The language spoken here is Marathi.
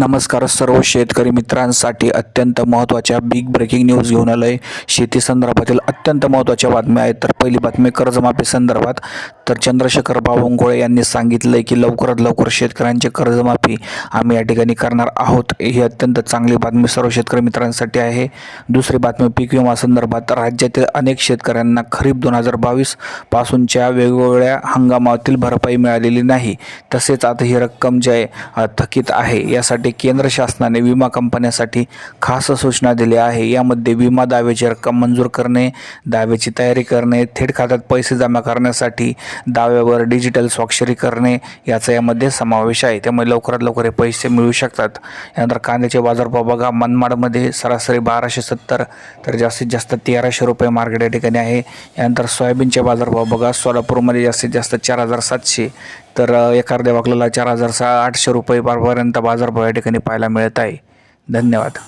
नमस्कार सर्व शेतकरी मित्रांसाठी अत्यंत महत्त्वाच्या बिग ब्रेकिंग न्यूज घेऊन आलो आहे शेती संदर्भातील अत्यंत महत्त्वाच्या बातम्या आहेत. तर पहिली बातमी कर्जमाफी संदर्भात. तर चंद्रशेखर बावनकुळे यांनी सांगितलं आहे की लवकरात लवकर शेतकऱ्यांची कर्जमाफी आम्ही या ठिकाणी करणार आहोत. ही अत्यंत चांगली बातमी सर्व शेतकरी मित्रांसाठी आहे. दुसरी बातमी पीक विमा संदर्भात. राज्यातील अनेक शेतकऱ्यांना खरीप दोन हजार बावीसपासूनच्या वेगवेगळ्या हंगामातील भरपाई मिळालेली नाही. तसेच आता ही रक्कम जी आहे थकीत आहे. यासाठी केंद्र शासनाने विमा कंपन्यासाठी खास सूचना दिल्या आहे. यामध्ये विमा दाव्याची रक्कम मंजूर करणे दाव्याची तयारी करणे थेट खात्यात पैसे जमा करण्यासाठी दाव्यावर डिजिटल स्वाक्षरी करणे याचा यामध्ये समावेश आहे. त्यामुळे लवकरात लवकर हे पैसे मिळू शकतात. यानंतर कांद्याचे बाजारभाव बघा. मनमाडमध्ये सरासरी बाराशे सत्तर तर जास्तीत जास्त तेराशे रुपये मार्केट या ठिकाणी आहे. यानंतर सोयाबीनचे बाजारभाव बघा. सोलापूरमध्ये जास्तीत जास्त चार हजार सातशे तर एखाद्या एका चार हजार सहा आठशे रुपये बाजार बाजारभाव या ठिकाणी पाहायला मिळत आहे. धन्यवाद.